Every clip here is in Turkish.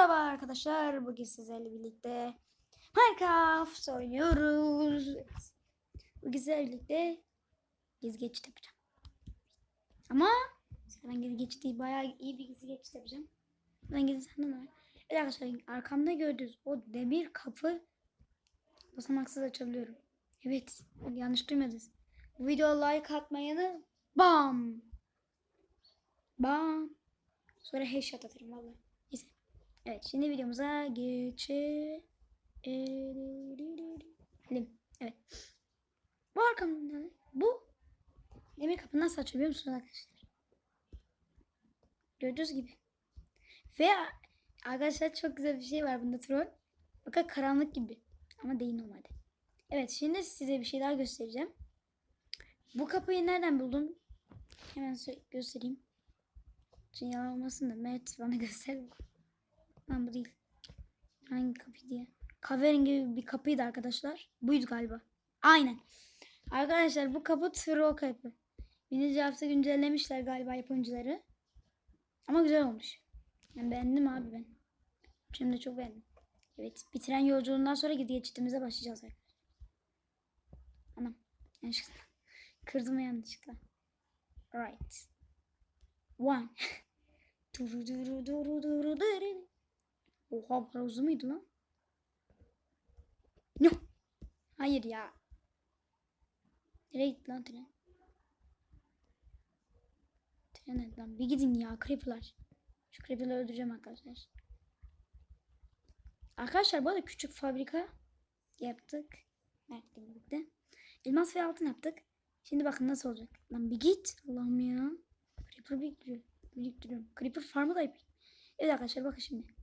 Merhaba arkadaşlar. Bugün sizlerle birlikte Minecraft oynuyoruz. Bugün sizlerle birlikte gizli geçit yapacağım. Ama ben gizli geçit değil bayağı iyi bir gizli geçit yapacağım. Ben sandım ama. Evet arkadaşlar arkamda gördüğünüz o demir kapı basamaksız açabiliyorum. Evet yanlış duymadınız. Bu videoya like atmayı da bam bam sonra headshot atarım vallahi. Evet şimdi videomuza geçelim. Evet. Bu arkamda bu demir kapı nasıl açılıyor musunuz arkadaşlar? Gördüğünüz gibi. Ve arkadaşlar çok güzel bir şey var bunda troll. Bakın karanlık gibi. Ama değil normalde. Evet şimdi size bir şey daha göstereceğim. Bu kapıyı nereden buldum? Hemen göstereyim. Şimdi yalan olmasın da Mert bana göster. Lan bu değil. Hangi kapı diye. Kahverengi bir kapıydı arkadaşlar. Buydu galiba. Aynen. Arkadaşlar bu kapı troll kapı. Birinci hafta güncellemişler galiba yapımcıları. Ama güzel olmuş. Yani beğendim abi ben. Şimdi çok beğendim. Evet. Bitiren yolculuğundan sonra gidi geçitimize başlayacağız arkadaşlar. Anam. Yanlışlıkla. Kırdım yanlışlıkla. Right. One. Duru duru duru duru duru. Oha uzun muydu lan? Yok. Hayır ya. Nereye gitti lan tren? Tren nerede lan? Bir gidin ya creeper'lar. Şu creeper'ları öldüreceğim arkadaşlar. Arkadaşlar bu arada küçük fabrika yaptık. Mert'le birlikte. Elmas ve altın yaptık. Şimdi bakın nasıl olacak. Lan bir git. Allah'ım ya. Creeper biriktiriyorum. Biriktiriyorum. Creeper farmı da yapayım. Evet arkadaşlar bakın şimdi.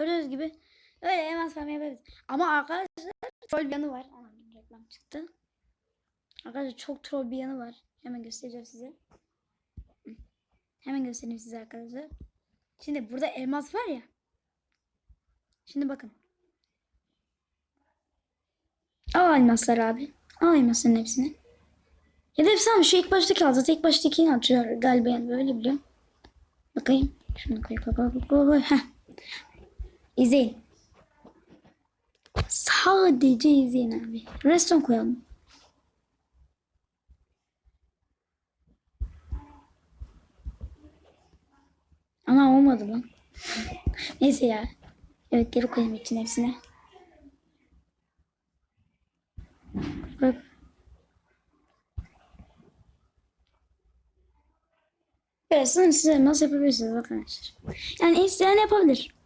Gördüğünüz gibi öyle elmas farmı yapabiliriz. Ama arkadaşlar troll bir yanı var. Ana bir reklam çıktı. Arkadaşlar çok troll bir yanı var. Hemen göstereceğim size. Hemen göstereyim size arkadaşlar. Şimdi burada elmas var ya. Şimdi bakın. Al elmaslar abi. Al elmasların hepsini. Ya da hepsini al. Şu ilk baştaki al. Zaten ilk baştakini atıyor galiba yani böyle biliyorum. Bakayım. Şunu koy koy koy koy. Heh. İzleyin. Sadece izleyin abi. Reston koyalım. Ama olmadı lan. Neyse ya. Evet geri koyayım için hepsine. Koy. Birazdan size nasıl yapabilirsiniz arkadaşlar. Yani isteyen yapabilir.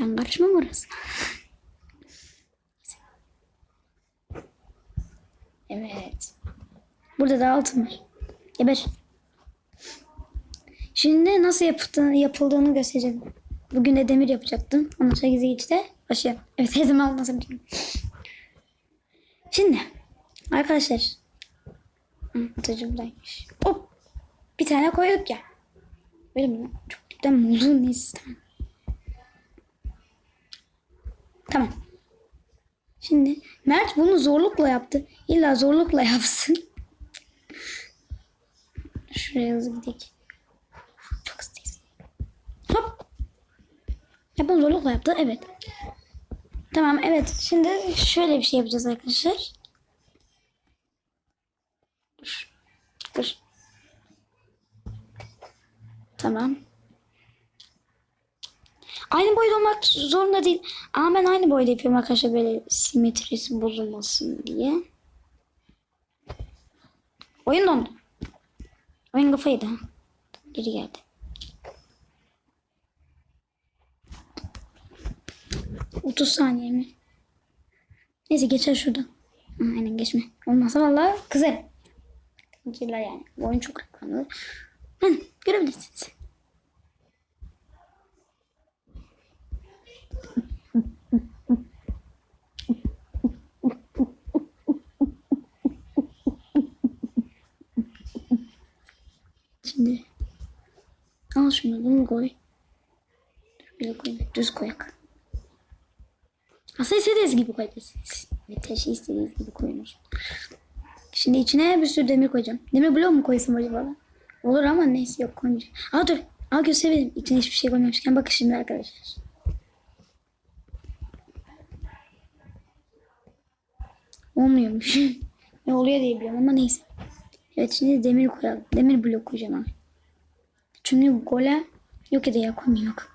Ben karışmam orası. Evet. Burada da altın var. Geber. Şimdi nasıl yapıldığını, yapıldığını göstereceğim. Bugün de demir yapacaktım. Ondan sonra gizli geçte başlayalım. Evet her zaman nasıl biliyorum. Şimdi arkadaşlar. Hı, Atıcı buradaymış. Hop. Bir tane koyduk ya. Böyle? Çok dipten oldu? Neyse tamam. Tamam. Şimdi Mert bunu zorlukla yaptı. İlla zorlukla yapsın. Şuraya hızlı gidelim. Çok hızlıyız. Hop. Ya bunu zorlukla yaptı. Evet. Tamam evet. Şimdi şöyle bir şey yapacağız arkadaşlar. Dur. Dur. Tamam. Aynı boyda olmak zorunda değil. Ama ben aynı boyda yapıyorum arkadaşlar böyle simetrisi bozulmasın diye. Oyun dondu. Oyun kafaydı. ha. Geri geldi. Otuz saniye mi? Neyse geçer şuradan. Aynen geçme. Olmazsa valla kızarım. Kızarlar yani. Bu oyun çok reklamlı. Görebilirsiniz. Şimdi al şunu bunu koy. Dur, Bir koy. Düz koyak. Aslında istediğiniz gibi koyabilirsiniz. Evet her şey istediğiniz gibi koyunuz. Şimdi içine bir sürü demir koyacağım. Demir blok mu koysam acaba? Olur ama neyse yok koymayacağım. Aa dur. Aa gösterebilirim. İçine hiçbir şey koymamışken bakın şimdi arkadaşlar. Olmuyormuş. ne oluyor diye biliyorum ama neyse. Evet şimdi demir koyalım. Demir blok koyacağım. Çünkü golem yok ya da ya koymayayım yok.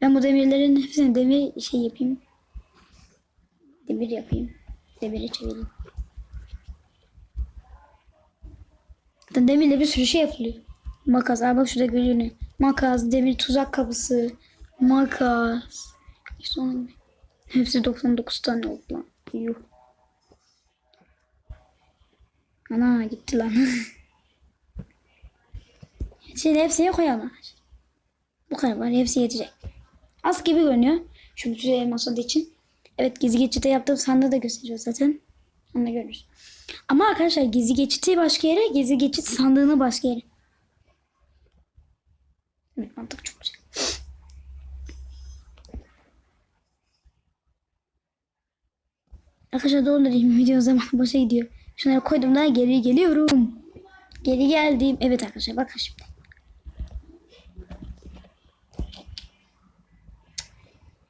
Ben bu demirlerin hepsini demir şey yapayım. Demir yapayım. Demiri çevireyim. Zaten demirle bir sürü şey yapılıyor. Makas. Aa bak şurada görünüyor. Makas, demir tuzak kapısı, makas. İşte hepsi 99 tane oldu lan. Yuh. Ana gitti lan. Şimdi hepsini koyalım. Bu kadar var. Hepsi yetecek. Az gibi görünüyor. Şu bütün elmas olduğu için. Evet gizli geçitte yaptığım sandığı da gösteriyor zaten. Onu da görürüz. Ama arkadaşlar gizli geçiti başka yere, gizli geçit sandığını başka yere. Evet mantık çok güzel. Arkadaşlar doldurayım video zaman boşa gidiyor. Şunları koydum da geri geliyorum. Geri geldim. Evet arkadaşlar bakın şimdi.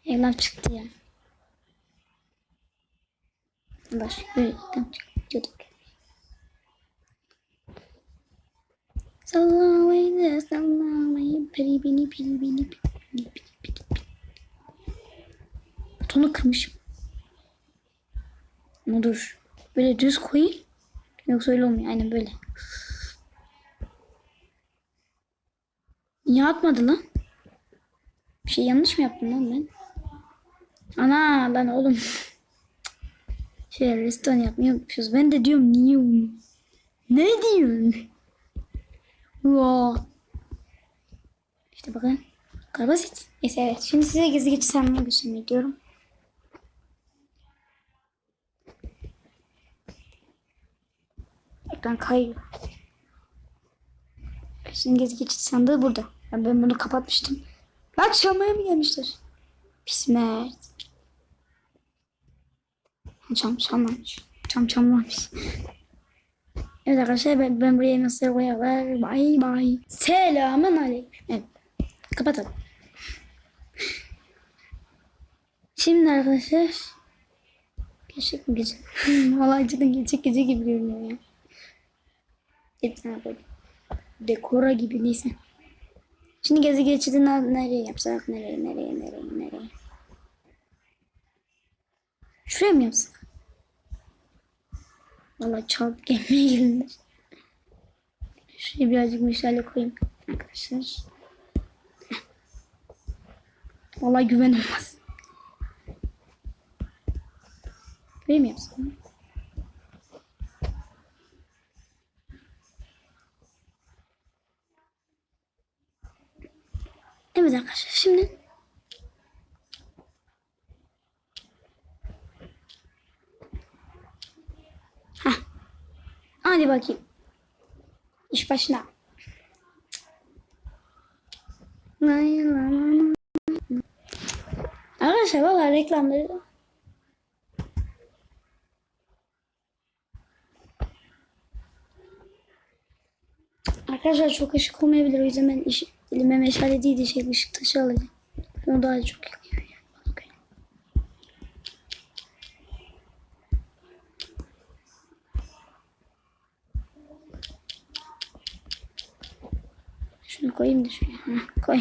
Evlam çıktı ya. Baş böyle tam çıkıyorduk. Sallamayın, sallamayın. Peri beni, peri beni, peri beni, peri beni. Tonu kırmışım. Ama dur. Böyle düz koyayım. Yoksa öyle olmuyor. Aynen böyle. Niye atmadı lan? Bir şey yanlış mı yaptım lan ben? Ana lan oğlum. Şey restore yapmayı unutmuşuz. Ben de diyorum niye? Ne diyorsun? Wow. İşte bakın. Kadar basit. Neyse evet. Şimdi size gizli geçi sanmayı göstermek diyorum. Ekran kayıyor. Şimdi gizli geçit sandığı burada. Ben, ben bunu kapatmıştım. Lan çalmaya mı gelmişler? Pis mert. Çam çalmamış. Çam çalmamış. Evet arkadaşlar ben, ben buraya nasıl koyarlar. Bay bay. Selamun aleyküm. Evet. Kapatalım. Şimdi arkadaşlar. Gerçek mi gece? Vallahi cidden gerçek gece gibi görünüyor ya. Hepsine koydum. Dekora gibi neyse. Şimdi gezi geçidi ne- nereye yapsak? Nereye, nereye, nereye, nereye? Şuraya mı yapsak? Vallahi çarp gelmeye gelinir. Şuraya birazcık meşale koyayım arkadaşlar. Vallahi güven olmaz. Böyle mi yapsam? Evet arkadaşlar şimdi Heh. Hadi bakayım. İş başına. Arkadaşlar valla reklamları Arkadaşlar çok ışık olmayabilir o yüzden ben iş, elime meşale değil de şey ışık taşı alacağım. O daha çok yakıyor yani. göre. Şunu koyayım da şuraya. Heh, koy.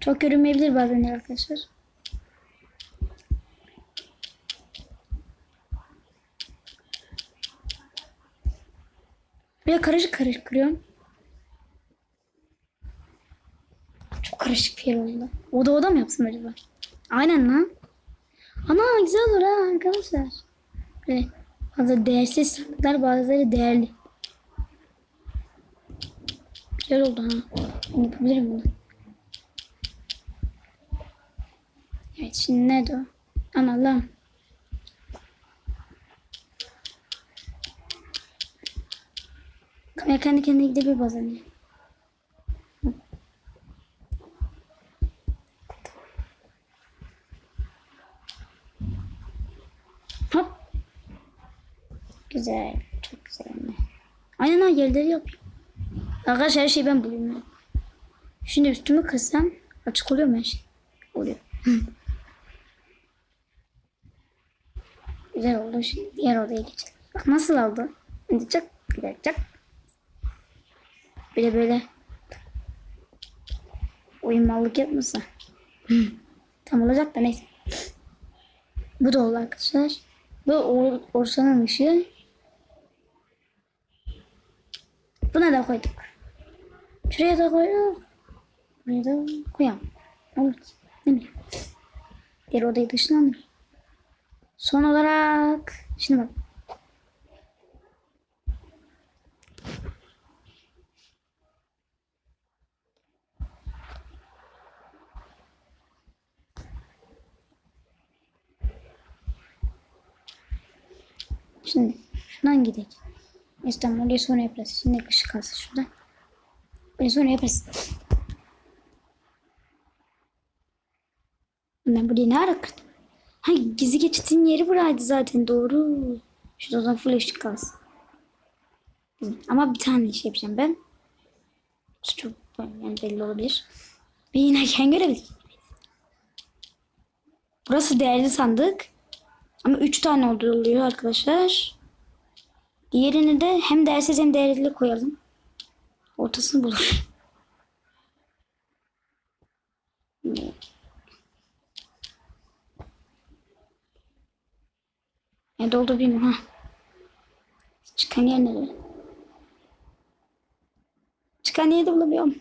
Çok görünmeyebilir bazen arkadaşlar. Böyle karışık karışık kırıyorum. Çok karışık bir yer oldu. Oda oda mı yapsam acaba? Aynen lan. Ana güzel olur ha arkadaşlar. Böyle bazı değersiz sandıklar bazıları değerli. Güzel oldu ha. Yapabilirim bunu. Evet şimdi nerede o? Ana lan. Böyle kendi kendine gidebilir bazen. Hop. Güzel. Çok güzel. Aynen ha yerleri yapayım. Arkadaşlar her şeyi ben buluyorum. Şimdi üstümü kıssam açık oluyor mu her şey? Oluyor. güzel oldu. Şimdi diğer odaya geçelim. Bak nasıl oldu? Şimdi çok güzel. Çok bir de böyle uyumallık yapmasa. Tam olacak da neyse. Bu da oldu arkadaşlar. Bu or Orsan'ın ışığı. Buna da koyduk. Şuraya da koyduk. Buraya da koyalım. Olur. Ne bileyim. Diğer odayı dışına alayım. Son olarak şimdi bak. Şimdi şuradan gidelim. Oraya sonra yaparız. Şimdi ışık kalsın şurada. Oraya sonra yaparız. Ben buraya ne ara kırdım? Ha gizli geçitin yeri buraydı zaten doğru. Şurada da full ışık kalsın. Ama bir tane şey yapacağım ben. Çok yani belli olabilir. Bir inerken görebilir. Burası değerli sandık. Ama 3 tane oluyor arkadaşlar. Diğerini de hem değersiz hem değerli koyalım. Ortasını bulur. Ne doldu bilmiyorum ha. Çıkan yer nerede? Çıkan yeri de bulamıyorum.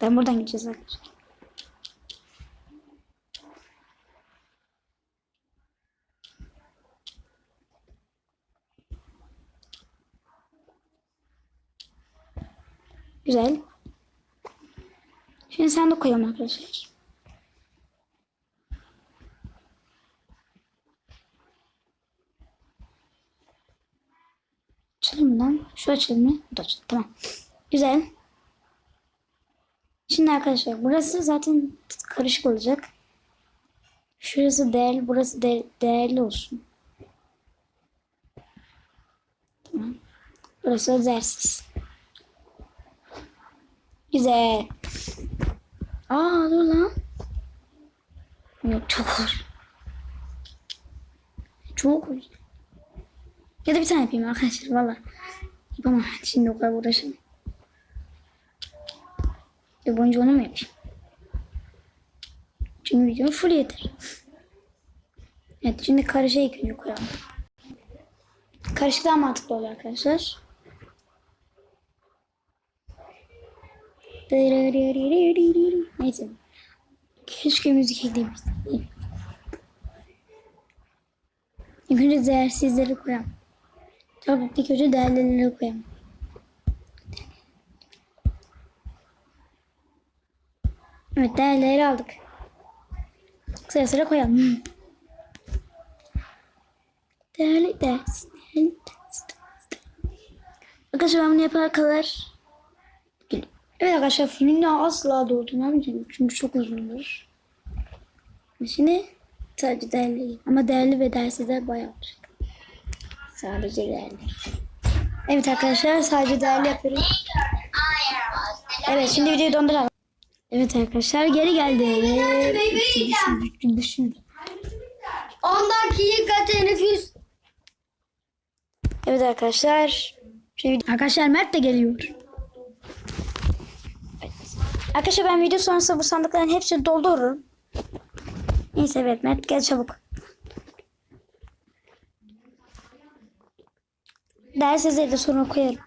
Ben buradan gideceğiz arkadaşlar. Güzel. Şimdi sen de koyalım arkadaşlar. Açalım lan? Şu açalım mı? Bu da açalım. Tamam. Güzel. Şimdi arkadaşlar burası zaten karışık olacak. Şurası değerli, burası de- değerli olsun. Tamam. Burası değersiz. Güzel. Aa dur lan. Yok çok hoş. Çok hoş. Ya da bir tane yapayım arkadaşlar valla. Yapamam şimdi o kadar uğraşamam. Bir boyunca onu mu yapayım? Çünkü videom full yeter. Evet şimdi karışa ilk önce koyalım. Karışık daha mantıklı oluyor arkadaşlar. Neyse. Keşke müzik eklemiştim. İlk önce değersizleri koyalım. Tabii ilk önce değerlileri koyalım. Evet değerleri aldık. Sıra sıra koyalım. Hmm. Değerli değersiz. Değerli değersiz. Arkadaşlar ben bunu yapana kadar Evet arkadaşlar filmde asla doldurmayacağım çünkü çok uzun olur. Şimdi sadece değerli ama değerli ve değersizler bayağı olacak. Sadece değerli. Evet arkadaşlar sadece değerli yapıyoruz. Evet şimdi videoyu donduralım. Evet arkadaşlar geri geldi. Düşün, düşün. 10 dakika teneffüs. Evet arkadaşlar. Şimdi arkadaşlar Mert de geliyor. Arkadaşlar ben video sonrası bu sandıkların hepsini doldururum. Neyse evet Mert gel çabuk. Dersizleri de sonra koyarım.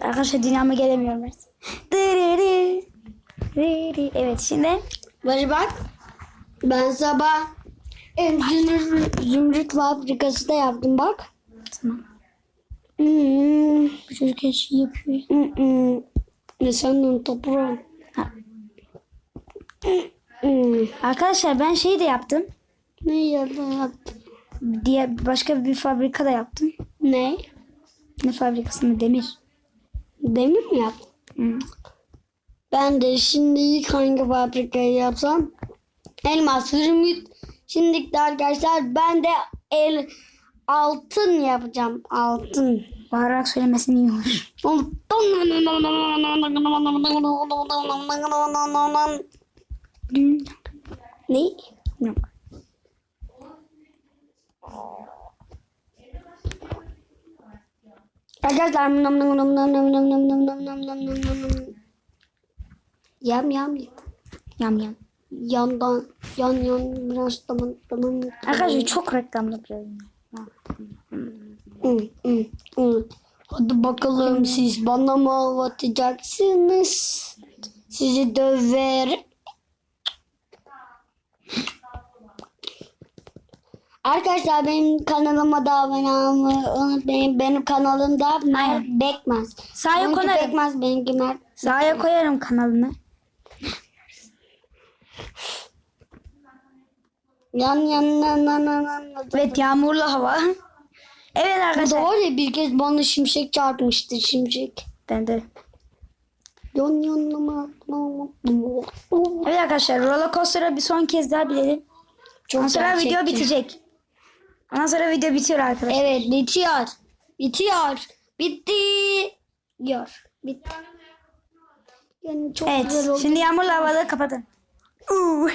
Arkadaşlar dinamo gelemiyor Mert. Evet şimdi Barış bak. Ben sabah zümrüt, zümrüt fabrikası da yaptım bak. tamam. Hmm, Bu çocuk her şeyi yapıyor. hmm, Ha. Hmm. Arkadaşlar ben şeyi de yaptım. Ne yerden yaptın? Diye başka bir fabrika da yaptım. Ne? Ne fabrikası mı? Demir. Demir mi yaptın? Hı. Ben de şimdi ilk hangi fabrikayı yapsam? Elmas zümrüt. Şimdi de arkadaşlar ben de el altın yapacağım. Altın. Bağırarak söylemesin iyi olur. Ne? Yok. Arkadaşlar nam nam nam nam nam nam nam nam nam nam nam nam nam. Yam yam Yam yam. yandan yan yan biraz tamam tamam. Arkadaşlar çok reklam yapıyorum. Hı, hı, hı. Hadi bakalım siz bana mı hava atacaksınız? Sizi döverim. Arkadaşlar benim kanalıma da abone olmayı unutmayın. Benim kanalımda Mert Bekmez. Sahaya Benimki koyarım. Bekmez benimki Mert. Sahaya koyarım kanalını. Yan yan yan yan yan yan. Evet yağmurlu hava. Evet arkadaşlar. var ya bir kez bana şimşek çarpmıştı şimşek. Ben de. Yan yan yan yan. Evet arkadaşlar roller coaster'a bir son kez daha bilelim. Çok Ondan sonra video bitecek. Ondan sonra video bitiyor arkadaşlar. Evet bitiyor. Bitiyor. Bitti. Diyor. Bitti. Yani çok güzel Evet. oldu. Şimdi yağmurlu havaları kapatın. Uuu.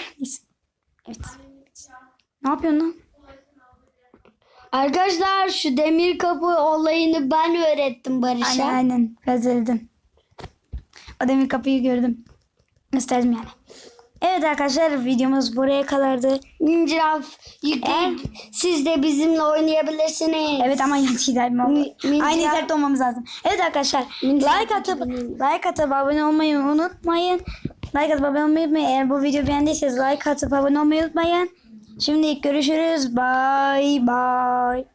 Evet. Ne yapıyorsun lan? Arkadaşlar şu demir kapı olayını ben öğrettim Barış'a. Aynen aynen. Özledim. O demir kapıyı gördüm. Gösterdim yani. Evet arkadaşlar videomuz buraya kadardı. Minecraft yükleyip siz de bizimle oynayabilirsiniz. Evet ama Mi- Minecraft- Aynı internette olmamız lazım. Evet arkadaşlar Minecraft like atıp like atıp abone olmayı unutmayın. Like atıp abone olmayı unutmayın. Eğer bu videoyu beğendiyseniz like atıp abone olmayı unutmayın. Şimdi görüşürüz. Bye bye.